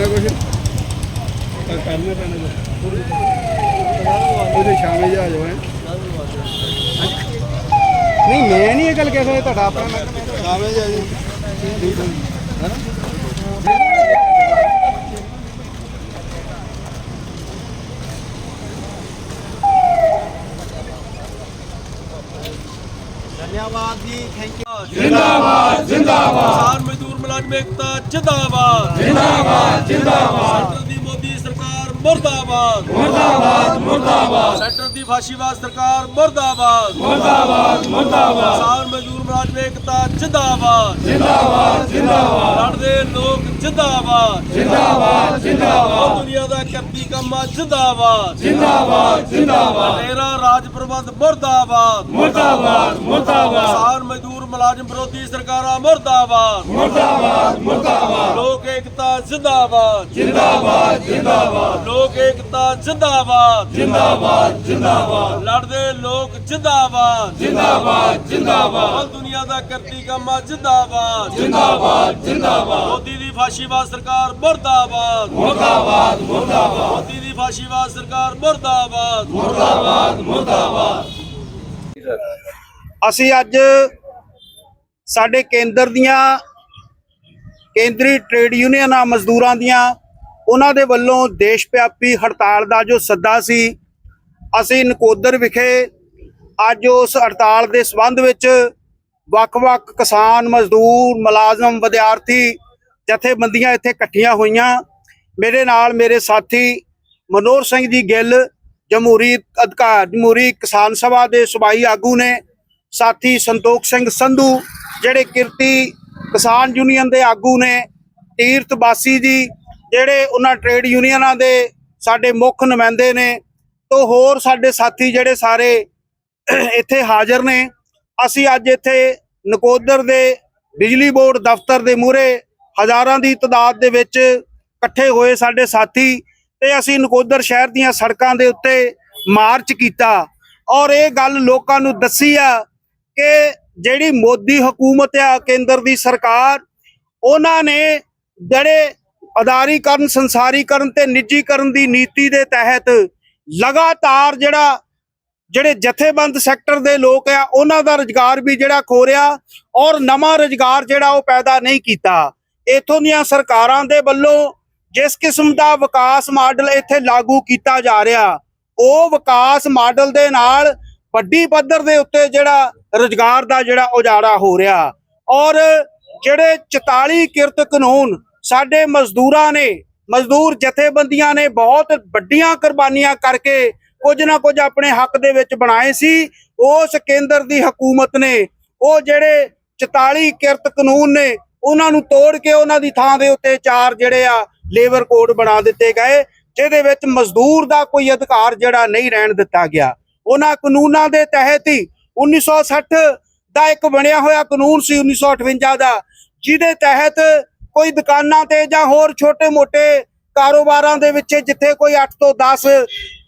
ਕਰਨਾ ਕੁਝ ਤਾਂ ਕਰਨਾ ਪੈਣਾ ਉਹਦੇ ਸ਼ਾਮੇ ਜਾ ਜਾਓ ਹੈਂ। ਨਹੀਂ ਮੈਂ ਨਹੀਂ ਇਹ ਗੱਲ ਕਹਿ ਸਕਦਾ ਤੁਹਾਡਾ ਆਪਣਾ ਮੈਂ ਸ਼ਾਮੇ ਜਾ ਜੀ ਧੰਨਵਾਦ ਜੀ ਥੈਂਕ ਯੂ ਜਿੰਦਾਬਾਦ ਜਿੰਦਾਬਾਦ ਕਿਸਾਨ ਮਜ਼ਦੂਰ ਮੁਲਾਜ਼ਮ ਏਕਤਾ ਜਿੰਦਾਬਾਦ ਜਿੰਦਾਬਾਦ ਜਿੰਦਾਬਾਦ। ਦੀ ਮੋਦੀ ਸਰਕਾਰ ਮੁਰਦਾਬਾਦ। ਮੁਰਦਾਬਾਦ ਮੁਰਦਾਬਾਦ। ਸੈਂਟਰ ਦੀ ਫਾਸ਼ੀਵਾਦ ਸਰਕਾਰ ਮੁਰਦਾਬਾਦ। ਮੁਰਦਾਬਾਦ ਮੁਰਦਾਬਾਦ। ਕਿਸਾਨ ਮਜ਼ਦੂਰ ਮੁਲਾਜ਼ਮ ਏਕਤਾ ਜਿੰਦਾਬਾਦ। ਜਿੰਦਾਬਾਦ ਜਿੰਦਾਬਾਦ। ਲੜਦੇ ਲੋਕ ਜਿੰਦਾਬਾਦ। ਜਿੰਦਾਬਾਦ ਜਿੰਦਾਬਾਦ। ਕਰਦੀ ਕੰਮਾ ਜਿੰਦਾਬਾਦ ਜਿੰਦਾਬਾਦ ਜਿੰਦਾਬਾਦ। ਤੇਰਾ ਰਾਜ ਪ੍ਰਬੰਧ ਮੁਰਦਾਬਾਦ। ਕਿਸਾਨ ਮਜ਼ਦੂਰ ਮੁਲਾਜ਼ਮ ਵਿਰੋਧੀ ਸਰਕਾਰਾਂ ਮੁਰਦਾਬਾਦ। ਮੁਰਦਾਬਾਦ ਮੁਰਦਾਬਾਦ। ਲੋਕ ਏਕਤਾ ਜਿੰਦਾਬਾਦ। ਜਿੰਦਾਬਾਦ ਜਿੰਦਾਬਾਦ। ਲੋਕ ਏਕਤਾ ਜਿੰਦਾਬਾਦ। ਜਿੰਦਾਬਾਦ ਜਿੰਦਾਬਾਦ। ਲੜਦੇ ਲੋਕ ਜਿੰਦਾਬਾਦ। ਜਿੰਦਾਬਾਦ ਜਿੰਦਾਬਾਦ। ਦੁਨੀਆ ਦਾ ਕਰਤੀ ਕੰਮਾ ਜਿੰਦਾਬਾਦ। ਜਿੰਦਾਬਾਦ ਜਿੰਦਾਬਾਦ। ਮੋਦੀ ਦੀ ਫਾਸ਼ੀਵਾਦ ਸਰਕਾਰ ਮੁਰਦਾਬਾਦ। ਮੁਰਦਾਬਾਦ ਮੁਰਦਾਬਾਦ। ਫਾਸ਼ੀਵਾਦ ਸਰਕਾਰ ਮੁਰਦਾਬਾਦ। ਅਸੀਂ ਅੱਜ ਸਾਡੇ ਕੇਂਦਰ ਦੀਆਂ ਕੇਂਦਰੀ ਟ੍ਰੇਡ ਯੂਨੀਅਨਾਂ ਮਜ਼ਦੂਰਾਂ ਦੀਆਂ ਉਹਨਾਂ ਦੇ ਵੱਲੋਂ ਦੇਸ਼ ਵਿਆਪੀ ਹੜਤਾਲ ਦਾ ਜੋ ਸੱਦਾ ਸੀ ਅਸੀਂ ਨਕੋਦਰ ਵਿਖੇ ਅੱਜ ਉਸ ਹੜਤਾਲ ਦੇ ਸੰਬੰਧ ਵਿੱਚ ਵੱਖ-ਵੱਖ ਕਿਸਾਨ ਮਜ਼ਦੂਰ ਮੁਲਾਜ਼ਮ ਵਿਦਿਆਰਥੀ ਜਥੇਬੰਦੀਆਂ ਇੱਥੇ ਇਕੱਠੀਆਂ ਹੋਈਆਂ। ਮੇਰੇ ਨਾਲ ਮੇਰੇ ਸਾਥੀ ਮਨੋਹਰ ਸਿੰਘ ਜੀ ਗਿੱਲ, ਜਮਹੂਰੀ ਅਧਿਕਾਰ, ਜਮਹੂਰੀ ਕਿਸਾਨ ਸਭਾ ਦੇ ਸੂਬਾਈ ਆਗੂ ਨੇ, ਸਾਥੀ ਸੰਤੋਖ ਸਿੰਘ ਸੰਧੂ, ਜਿਹੜੇ ਕਿਰਤੀ ਕਿਸਾਨ ਯੂਨੀਅਨ ਦੇ ਆਗੂ ਨੇ, ਤੀਰਥ ਬਾਸੀ ਜੀ, ਜਿਹੜੇ ਉਹਨਾਂ ਟ੍ਰੇਡ ਯੂਨੀਅਨਾਂ ਦੇ ਸਾਡੇ ਮੁੱਖ ਨੁਮਾਇੰਦੇ ਨੇ, ਤੋਂ ਹੋਰ ਸਾਡੇ ਸਾਥੀ ਜਿਹੜੇ ਸਾਰੇ ਇੱਥੇ ਹਾਜ਼ਰ ਨੇ, ਅਸੀਂ ਅੱਜ ਇੱਥੇ ਨਕੋਦਰ ਦੇ ਬਿਜਲੀ ਬੋਰਡ ਦਫ਼ਤਰ ਦੇ ਮੂਹਰੇ ਹਜ਼ਾਰਾਂ ਦੀ ਤਾਦਾਦ ਦੇ ਵਿੱਚ ਇਕੱਠੇ ਹੋਏ ਸਾਡੇ ਸਾਥੀ ਤੇ ਅਸੀਂ ਨਕੋਦਰ ਸ਼ਹਿਰ ਦੀਆਂ ਸੜਕਾਂ ਦੇ ਉੱਤੇ ਮਾਰਚ ਕੀਤਾ। ਔਰ ਇਹ ਗੱਲ ਲੋਕਾਂ ਨੂੰ ਦੱਸੀ ਆ ਕਿ ਜਿਹੜੀ ਮੋਦੀ ਹਕੂਮਤ ਆ ਕੇਂਦਰ ਦੀ ਸਰਕਾਰ, ਉਹਨਾਂ ਨੇ ਜਿਹੜੇ ਅਦਾਰੀਕਰਨ, ਸੰਸਾਰੀਕਰਨ ਤੇ ਨਿੱਜੀਕਰਨ ਦੀ ਨੀਤੀ ਦੇ ਤਹਿਤ ਲਗਾਤਾਰ ਜਿਹੜਾ, ਜਿਹੜੇ ਜਥੇਬੰਦ ਸੈਕਟਰ ਦੇ ਲੋਕ ਆ, ਉਹਨਾਂ ਦਾ ਰੁਜ਼ਗਾਰ ਵੀ ਜਿਹੜਾ ਖੋਰਿਆ ਔਰ ਨਵਾਂ ਰੁਜ਼ਗਾਰ ਜਿਹੜਾ ਉਹ ਪੈਦਾ ਨਹੀਂ ਕੀਤਾ। ਇਥੋਂ ਦੀਆਂ ਸਰਕਾਰਾਂ ਦੇ ਵੱਲੋਂ ਜਿਸ ਕਿਸਮ ਦਾ ਵਿਕਾਸ ਮਾਡਲ ਇੱਥੇ ਲਾਗੂ ਕੀਤਾ ਜਾ ਰਿਹਾ, ਉਹ ਵਿਕਾਸ ਮਾਡਲ ਦੇ ਨਾਲ ਵੱਡੀ ਪੱਧਰ ਦੇ ਉੱਤੇ ਜਿਹੜਾ ਰੁਜ਼ਗਾਰ ਦਾ ਜਿਹੜਾ ਉਜਾੜਾ ਹੋ ਰਿਹਾ ਔਰ ਜਿਹੜੇ 44 ਕਿਰਤ ਕਾਨੂੰਨ ਸਾਡੇ ਮਜ਼ਦੂਰਾਂ ਨੇ, ਮਜ਼ਦੂਰ ਜਥੇਬੰਦੀਆਂ ਨੇ ਬਹੁਤ ਵੱਡੀਆਂ ਕੁਰਬਾਨੀਆਂ ਕਰਕੇ ਕੁਝ ਨਾ ਕੁਝ ਆਪਣੇ ਹੱਕ ਦੇ ਵਿੱਚ ਬਣਾਏ ਸੀ, ਉਸ ਕੇਂਦਰ ਦੀ ਹਕੂਮਤ ਨੇ ਉਹ ਜਿਹੜੇ 44 ਕਿਰਤ ਕਾਨੂੰਨ ਨੇ, ਉਹਨਾਂ ਨੂੰ ਤੋੜ ਕੇ ਉਹਨਾਂ ਦੀ ਥਾਂ ਦੇ ਉੱਤੇ ਚਾਰ ਜਿਹੜੇ ਆ ਲੇਬਰ ਕੋਡ ਬਣਾ ਦਿੱਤੇ ਗਏ, ਜਿਹਦੇ ਵਿੱਚ ਮਜ਼ਦੂਰ ਦਾ ਕੋਈ ਅਧਿਕਾਰ ਜਿਹੜਾ ਨਹੀਂ ਰਹਿਣ ਦਿੱਤਾ ਗਿਆ। ਉਹਨਾਂ ਕਾਨੂੰਨਾਂ ਦੇ ਤਹਿਤ ਹੀ 1960 ਦਾ ਇੱਕ ਬਣਿਆ ਹੋਇਆ ਕਾਨੂੰਨ ਸੀ 1958 ਦਾ, ਜਿਹਦੇ ਤਹਿਤ ਕੋਈ ਦੁਕਾਨਾਂ ਤੇ ਜਾਂ ਹੋਰ ਛੋਟੇ-ਮੋਟੇ ਕਾਰੋਬਾਰਾਂ ਦੇ ਵਿੱਚ ਜਿੱਥੇ ਕੋਈ 8 ਤੋਂ 10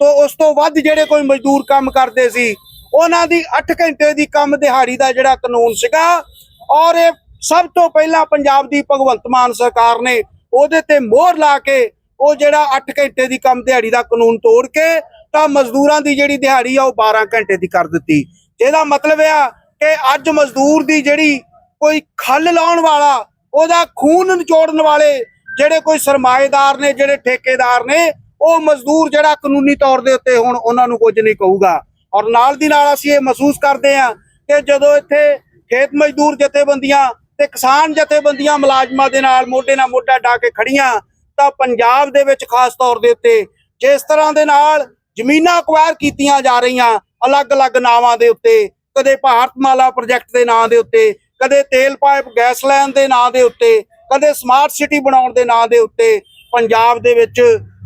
ਤੋਂ ਉਸ ਤੋਂ ਵੱਧ ਜਿਹੜੇ ਕੋਈ ਮਜ਼ਦੂਰ ਕੰਮ ਕਰਦੇ ਸੀ, ਉਹਨਾਂ ਦੀ 8 ਘੰਟੇ ਦੀ ਕੰਮ ਦਿਹਾੜੀ ਦਾ ਜਿਹੜਾ ਕਾਨੂੰਨ ਸੀਗਾ, ਔਰ ਇਹ ਸਭ ਤੋਂ ਪਹਿਲਾਂ ਪੰਜਾਬ ਦੀ ਭਗਵੰਤ ਮਾਨ ਸਰਕਾਰ ਨੇ ਉਹਦੇ ਤੇ ਮੋਹਰ ਲਾ ਕੇ ਉਹ ਜਿਹੜਾ 8 ਘੰਟੇ ਦੀ ਕੰਮ ਦਿਹਾੜੀ ਦਾ ਕਾਨੂੰਨ ਤੋੜ ਕੇ ਤਾਂ ਮਜ਼ਦੂਰਾਂ ਦੀ ਜਿਹੜੀ ਦਿਹਾੜੀ ਆ ਉਹ 12 ਘੰਟੇ ਦੀ ਕਰ ਦਿੱਤੀ। ਇਹਦਾ ਮਤਲਬ ਆ ਕਿ ਅੱਜ ਮਜ਼ਦੂਰ ਦੀ ਜਿਹੜੀ ਕੋਈ ਖੱਲ ਲਾਉਣ ਵਾਲਾ, ਉਹਦਾ ਖੂਨ ਨਿਚੋੜਨ ਵਾਲੇ ਜਿਹੜੇ ਕੋਈ ਸਰਮਾਏਦਾਰ ਨੇ, ਜਿਹੜੇ ਠੇਕੇਦਾਰ ਨੇ, ਉਹ ਮਜ਼ਦੂਰ ਜਿਹੜਾ ਕਾਨੂੰਨੀ ਤੌਰ ਦੇ ਉੱਤੇ ਹੁਣ ਉਹਨਾਂ ਨੂੰ ਕੁਝ ਨਹੀਂ ਕਹੂਗਾ। ਔਰ ਨਾਲ ਦੀ ਨਾਲ ਅਸੀਂ ਇਹ ਮਹਿਸੂਸ ਕਰਦੇ ਹਾਂ ਕਿ ਜਦੋਂ ਇੱਥੇ ਖੇਤ ਮਜ਼ਦੂਰ ਜਥੇਬੰਦੀਆਂ ਤੇ ਕਿਸਾਨ ਜਥੇਬੰਦੀਆਂ ਮੁਲਾਜ਼ਮਾਂ ਦੇ ਨਾਲ ਮੋਢੇ ਨਾਲ ਮੋਢਾ ਢਾ ਕੇ ਖੜੀਆਂ, ਤਾਂ ਪੰਜਾਬ ਦੇ ਵਿੱਚ ਖਾਸ ਤੌਰ ਦੇ ਉੱਤੇ ਜਿਸ ਤਰ੍ਹਾਂ ਦੇ ਨਾਲ ਜ਼ਮੀਨਾਂ ਅਕਵਾਇਰ ਕੀਤੀਆਂ ਜਾ ਰਹੀਆਂ, ਅਲੱਗ-ਅਲੱਗ ਨਾਵਾਂ ਦੇ ਉੱਤੇ, ਕਦੇ ਭਾਰਤਮਾਲਾ ਪ੍ਰੋਜੈਕਟ ਦੇ ਨਾਂ ਦੇ ਉੱਤੇ, ਕਦੇ ਤੇਲ ਪਾਈਪ ਗੈਸ ਲਾਈਨ ਦੇ ਨਾਂ ਦੇ ਉੱਤੇ, ਕਦੇ ਸਮਾਰਟ ਸਿਟੀ ਬਣਾਉਣ ਦੇ ਨਾਂ ਦੇ ਉੱਤੇ, ਪੰਜਾਬ ਦੇ ਵਿੱਚ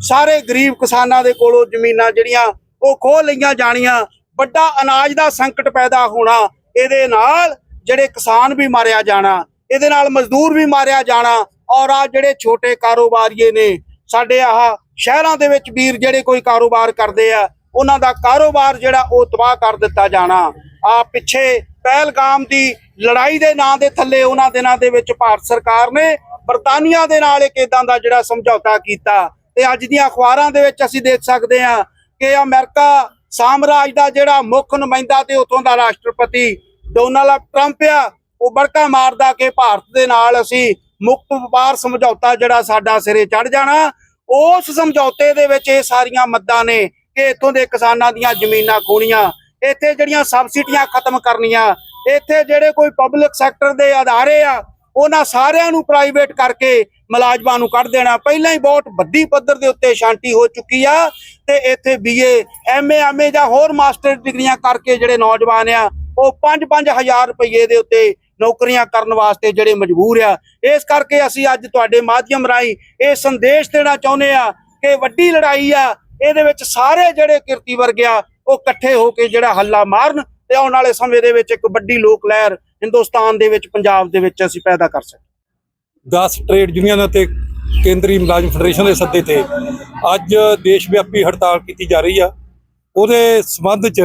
ਸਾਰੇ ਗਰੀਬ ਕਿਸਾਨਾਂ ਦੇ ਕੋਲੋਂ ਜ਼ਮੀਨਾਂ ਜਿਹੜੀਆਂ ਉਹ ਖੋਹ ਲਈਆਂ ਜਾਣੀਆਂ, ਵੱਡਾ ਅਨਾਜ ਦਾ ਸੰਕਟ ਪੈਦਾ ਹੋਣਾ, ਇਹਦੇ ਨਾਲ ਜਿਹੜੇ ਕਿਸਾਨ ਵੀ ਮਾਰਿਆ ਜਾਣਾ, ਇਹਦੇ ਨਾਲ ਮਜ਼ਦੂਰ ਵੀ ਮਾਰਿਆ ਜਾਣਾ ਔਰ ਆ ਜਿਹੜੇ ਛੋਟੇ ਕਾਰੋਬਾਰੀਏ ਨੇ, ਸਾਡੇ ਆਹ ਸ਼ਹਿਰਾਂ ਦੇ ਵਿੱਚ ਵੀਰ ਜਿਹੜੇ ਕੋਈ ਕਾਰੋਬਾਰ ਕਰਦੇ ਆ, ਉਹਨਾਂ ਦਾ ਕਾਰੋਬਾਰ ਜਿਹੜਾ ਉਹ ਤਬਾਹ ਕਰ ਦਿੱਤਾ ਜਾਣਾ। ਆ ਪਿੱਛੇ ਪਹਿਲਗਾਮ ਦੀ ਲੜਾਈ ਦੇ ਨਾਂ ਦੇ ਥੱਲੇ ਉਹਨਾਂ ਦਿਨਾਂ ਦੇ ਵਿੱਚ ਭਾਰਤ ਸਰਕਾਰ ਨੇ ਬਰਤਾਨੀਆ ਦੇ ਨਾਲ ਇੱਕ ਇਦਾਂ ਦਾ ਜਿਹੜਾ ਸਮਝੌਤਾ ਕੀਤਾ ਤੇ ਅੱਜ ਦੀਆਂ ਅਖਬਾਰਾਂ ਦੇ ਵਿੱਚ ਅਸੀਂ ਦੇਖ ਸਕਦੇ ਹਾਂ ਕਿ ਅਮਰੀਕਾ ਸਾਮਰਾਜ ਦਾ ਜਿਹੜਾ ਮੁੱਖ ਨੁਮਾਇੰਦਾ ਤੇ ਉਥੋਂ ਦਾ ਰਾਸ਼ਟਰਪਤੀ ਡੋਨਾਲਡ ਟਰੰਪ ਆ, ਉਹ ਬੜਕਾ ਮਾਰਦਾ ਕਿ ਭਾਰਤ ਦੇ ਨਾਲ ਅਸੀਂ ਮੁਕਤ ਵਪਾਰ ਸਮਝੌਤਾ ਜਿਹੜਾ ਸਾਡਾ ਸਿਰੇ ਚੜ ਜਾਣਾ। ਉਸ ਸਮਝੌਤੇ ਦੇ ਵਿੱਚ ਇਹ ਸਾਰੀਆਂ ਮੱਦਾਂ ਨੇ ਕਿ ਇੱਥੋਂ ਦੇ ਕਿਸਾਨਾਂ ਦੀਆਂ ਜ਼ਮੀਨਾਂ ਖੋਣੀਆਂ, ਇੱਥੇ ਜਿਹੜੀਆਂ ਸਬਸਿਡੀਆਂ ਖਤਮ ਕਰਨੀਆਂ, ਇੱਥੇ ਜਿਹੜੇ ਕੋਈ ਪਬਲਿਕ ਸੈਕਟਰ ਦੇ ਅਦਾਰੇ ਆ, ਉਹਨਾਂ ਸਾਰਿਆਂ ਨੂੰ ਪ੍ਰਾਈਵੇਟ ਕਰਕੇ ਮੁਲਾਜ਼ਮਾਂ ਨੂੰ ਕੱਢ ਦੇਣਾ। ਪਹਿਲਾਂ ਹੀ ਬਹੁਤ ਵੱਡੀ ਪੱਧਰ ਦੇ ਉੱਤੇ ਸ਼ਾਂਤੀ ਹੋ ਚੁੱਕੀ ਆ ਤੇ ਇੱਥੇ ਬੀਏ ਐਮਏ ਐਮਏ ਜਾਂ ਹੋਰ ਮਾਸਟਰ ਡਿਗਰੀਆਂ ਕਰਕੇ ਜਿਹੜੇ ਨੌਜਵਾਨ ਆ ਉਹ 5-5000 ਰੁਪਏ ਦੇ ਉੱਤੇ ਨੌਕਰੀਆਂ ਕਰਨ ਵਾਸਤੇ ਜਿਹੜੇ ਮਜਬੂਰ ਆ। ਇਸ ਕਰਕੇ ਅਸੀਂ ਅੱਜ ਤੁਹਾਡੇ ਮਾਧਿਅਮ ਰਾਹੀਂ ਇਹ ਸੰਦੇਸ਼ ਦੇਣਾ ਚਾਹੁੰਦੇ ਆ ਕਿ ਵੱਡੀ ਲੜਾਈ ਆ, ਇਹਦੇ ਵਿੱਚ ਸਾਰੇ ਜਿਹੜੇ ਕਿਰਤੀ ਵਰਗ ਆ, ਉਹ ਇਕੱਠੇ ਹੋ ਕੇ ਜਿਹੜਾ ਹੱਲਾ ਮਾਰਨ ਤੇ ਆਉਣ ਵਾਲੇ ਸਮੇਂ ਦੇ ਵਿੱਚ ਇੱਕ ਵੱਡੀ ਲੋਕ ਲਹਿਰ ਹਿੰਦੁਸਤਾਨ ਦੇ ਵਿੱਚ, ਪੰਜਾਬ ਦੇ ਵਿੱਚ ਅਸੀਂ ਪੈਦਾ ਕਰ ਸਕੀਏ। 10 ਟ੍ਰੇਡ ਯੂਨੀਅਨਾਂ ਤੇ ਕੇਂਦਰੀ ਮੁਲਾਜ਼ਮ ਫੈਡਰੇਸ਼ਨ ਦੇ ਸੱਦੇ ਤੇ ਅੱਜ ਦੇਸ਼ ਵਿਆਪੀ ਹੜਤਾਲ ਕੀਤੀ ਜਾ ਰਹੀ ਆ। ਉਹਦੇ ਸਬੰਧ 'ਚ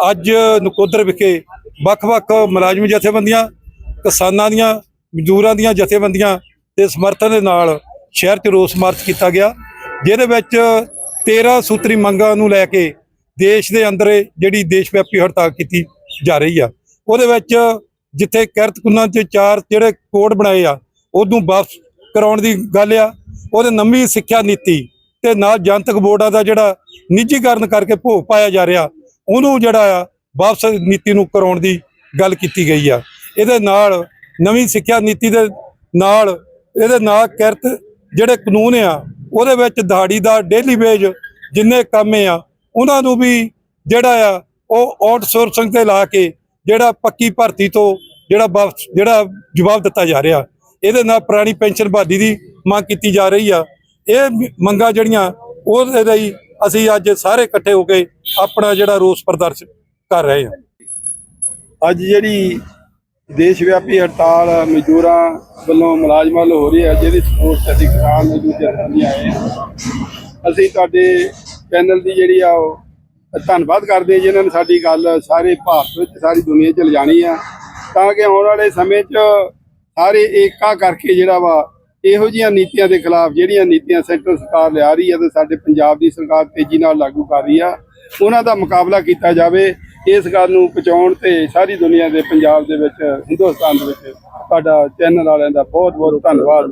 ਅੱਜ ਨਕੋਦਰ ਵਿਖੇ ਵੱਖ-ਵੱਖ ਮੁਲਾਜ਼ਮ ਜਥੇਬੰਦੀਆਂ, ਕਿਸਾਨਾਂ ਦੀਆਂ, ਮਜ਼ਦੂਰਾਂ ਦੀਆਂ ਜਥੇਬੰਦੀਆਂ ਦੇ ਸਮਰਥਨ ਦੇ ਨਾਲ ਸ਼ਹਿਰ 'ਚ ਰੋਸ ਮਾਰਚ ਕੀਤਾ ਗਿਆ, ਜਿਹਦੇ ਵਿੱਚ 13 ਸੂਤਰੀ ਮੰਗਾਂ ਨੂੰ ਲੈ ਕੇ ਦੇਸ਼ ਦੇ ਅੰਦਰ ਜਿਹੜੀ ਦੇਸ਼ ਵਿਆਪੀ ਹੜਤਾਲ ਕੀਤੀ ਜਾ ਰਹੀ ਆ। ਉਹਦੇ ਵਿੱਚ ਜਿੱਥੇ ਕਿਰਤਕੁਨਾਂ 'ਚ ਚਾਰ ਜਿਹੜੇ ਕੋਡ ਬਣਾਏ ਆ, ਉਹਨੂੰ ਵਾਪਸ ਕਰਾਉਣ ਦੀ ਗੱਲ ਆ। ਉਹਦੇ ਨਵੀਂ ਸਿੱਖਿਆ ਨੀਤੀ ਤੇ ਨਾਲ ਜਨਤਕ ਬੋਰਡਾਂ ਦਾ ਜਿਹੜਾ ਨਿੱਜੀਕਰਨ ਕਰਕੇ ਭੋਗ ਪਾਇਆ ਜਾ ਰਿਹਾ ਉਹਨੂੰ ਜਿਹੜਾ ਆ ਵਾਪਸ ਨੀਤੀ ਨੂੰ ਕਰਾਉਣ ਦੀ ਗੱਲ ਕੀਤੀ ਗਈ ਆ। ਇਹਦੇ ਨਾਲ ਨਵੀਂ ਸਿੱਖਿਆ ਨੀਤੀ ਦੇ ਨਾਲ ਇਹਦੇ ਨਾਲ ਕਿਰਤ ਜਿਹੜੇ ਕਾਨੂੰਨ ਆ, ਉਹਦੇ ਵਿੱਚ ਦਿਹਾੜੀ ਦਾ ਡੇਲੀ ਵੇਜ ਜਿੰਨੇ ਕੰਮ ਆ, ਉਹਨਾਂ ਨੂੰ ਵੀ ਜਿਹੜਾ ਆ ਉਹ ਆਊਟਸੋਰਸਿੰਗ ਤੇ ਲਾ ਕੇ ਜਿਹੜਾ ਪੱਕੀ ਭਰਤੀ ਤੋਂ ਜਿਹੜਾ ਵਾਪਸ ਜਿਹੜਾ ਜਵਾਬ ਦਿੱਤਾ ਜਾ ਰਿਹਾ। ਇਹਦੇ ਨਾਲ ਪੁਰਾਣੀ ਪੈਨਸ਼ਨ ਬਹਾਲੀ ਦੀ ਮੰਗ ਕੀਤੀ ਜਾ ਰਹੀ ਆ। ਇਹ ਮੰਗਾਂ ਜਿਹੜੀਆਂ ਉਹਦੇ ਲਈ ਅਸੀਂ ਅੱਜ ਸਾਰੇ ਇਕੱਠੇ ਹੋ ਕੇ ਆਪਣਾ ਜਿਹੜਾ ਰੋਸ ਪ੍ਰਦਰਸ਼ਨ ਕਰ ਰਹੇ ਹਾਂ। ਅੱਜ ਜਿਹੜੀ ਦੇਸ਼ ਵਿਆਪੀ ਹੜਤਾਲ, ਮਜ਼ਦੂਰਾਂ ਵੱਲੋਂ ਮੁਲਾਜ਼ਮਾਂ ਵੱਲੋਂ ਹੋ ਰਹੀ ਹੈ ਜਿਹਦੀ ਸਪੋਰਟ ਅਸੀਂ ਕਿਸਾਨ ਮਜ਼ਦੂਰ ਜਥੇਬੰਦੀਆਂ ਆਏ ਹਾਂ। ਅਸੀਂ ਤੁਹਾਡੇ ਚੈਨਲ ਦੀ ਜਿਹੜੀ ਆ ਉਹ ਧੰਨਵਾਦ ਕਰਦੇ ਹਾਂ ਜਿਨ੍ਹਾਂ ਨੇ ਸਾਡੀ ਗੱਲ ਸਾਰੇ ਭਾਰਤ ਵਿੱਚ, ਸਾਰੀ ਦੁਨੀਆ 'ਚ ਲਿਜਾਣੀ ਆ। ਤਾਂ ਕਿ ਆਉਣ ਵਾਲੇ ਸਮੇਂ 'ਚ ਸਾਰੇ ਏਕਾ ਕਰਕੇ ਜਿਹੜਾ ਵਾ ਇਹੋ ਜਿਹੀਆਂ ਨੀਤੀਆਂ ਦੇ ਖਿਲਾਫ ਜਿਹੜੀਆਂ ਨੀਤੀਆਂ ਸੈਂਟਰ ਸਰਕਾਰ ਲਿਆ ਰਹੀ ਹੈ ਤੇ ਸਾਡੇ ਪੰਜਾਬ ਦੀ ਸਰਕਾਰ ਤੇਜ਼ੀ ਨਾਲ ਲਾਗੂ ਕਰ ਰਹੀ ਆ, ਉਹਨਾਂ ਦਾ ਮੁਕਾਬਲਾ ਕੀਤਾ ਜਾਵੇ, ਇਸ ਗੱਲ ਨੂੰ ਪਹੁੰਚਾਉਣ ਤੇ ਸਾਰੀ ਦੁਨੀਆ ਦੇ ਪੰਜਾਬ ਦੇ ਵਿੱਚ, ਹਿੰਦੁਸਤਾਨ ਦੇ ਵਿੱਚ ਤੁਹਾਡਾ ਚੈਨਲ ਵਾਲਿਆਂ ਦਾ ਬਹੁਤ ਬਹੁਤ ਧੰਨਵਾਦ।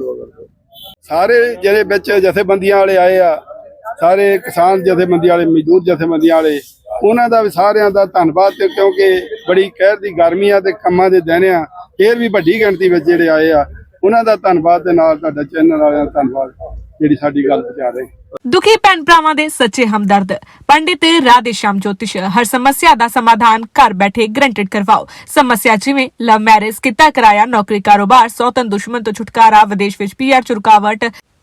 ਸਾਰੇ ਜਿਹੜੇ ਵਿੱਚ ਜਥੇਬੰਦੀਆਂ ਵਾਲੇ ਆਏ ਆ, ਸਾਰੇ ਕਿਸਾਨ ਜਥੇਬੰਦੀਆਂ ਵਾਲੇ, ਮਜ਼ਦੂਰ ਜਥੇਬੰਦੀਆਂ ਵਾਲੇ, ਉਹਨਾਂ ਦਾ ਵੀ ਸਾਰਿਆਂ ਦਾ ਧੰਨਵਾਦ ਤੇ ਕਿਉਂਕਿ ਬੜੀ ਕਹਿਰ ਦੀ ਗਰਮੀ ਆ ਤੇ ਕੰਮਾਂ ਦੇ ਦਿਨ ਆ, ਫੇਰ ਵੀ ਵੱਡੀ ਗਿਣਤੀ ਵਿੱਚ ਜਿਹੜੇ ਆਏ ਆ ਉਹਨਾਂ ਦਾ ਧੰਨਵਾਦ ਦੇ ਨਾਲ ਤੁਹਾਡਾ ਚੈਨਲ ਵਾਲਿਆਂ ਦਾ ਧੰਨਵਾਦ, ਜਿਹੜੀ ਸਾਡੀ ਗੱਲ ਪਹੁੰਚਾ ਰਹੇ। ਦੁਖੀ ਭੈਣ ਭਰਾਵਾਂ ਦੇ ਸੱਚੇ ਹਮਦਰਦ। ਪੰਡਿਤ ਰਾਧੇ ਸ਼ਾਮ ਜੋਤਿਸ਼, ਹਰ ਸਮੱਸਿਆ ਦਾ ਸਮਾਧਾਨ ਘਰ ਬੈਠੇ ਗਰੰਟਡ ਕਰਵਾਓ। ਸਮੱਸਿਆ ਜਿਵੇਂ ਲਵ ਮੈਰਿਜ ਕਿੱਤਾ ਕਰਾਇਆ, ਨੌਕਰੀ ਕਾਰੋਬਾਰ ਸੌਤਨ ਦੁਸ਼ਮਣ ਤੋਂ ਛੁਟਕਾਰਾ, ਵਿਦੇਸ਼ ਵਿੱਚ ਪੀਆਰ ਚ ਰੁਕਾਵਟ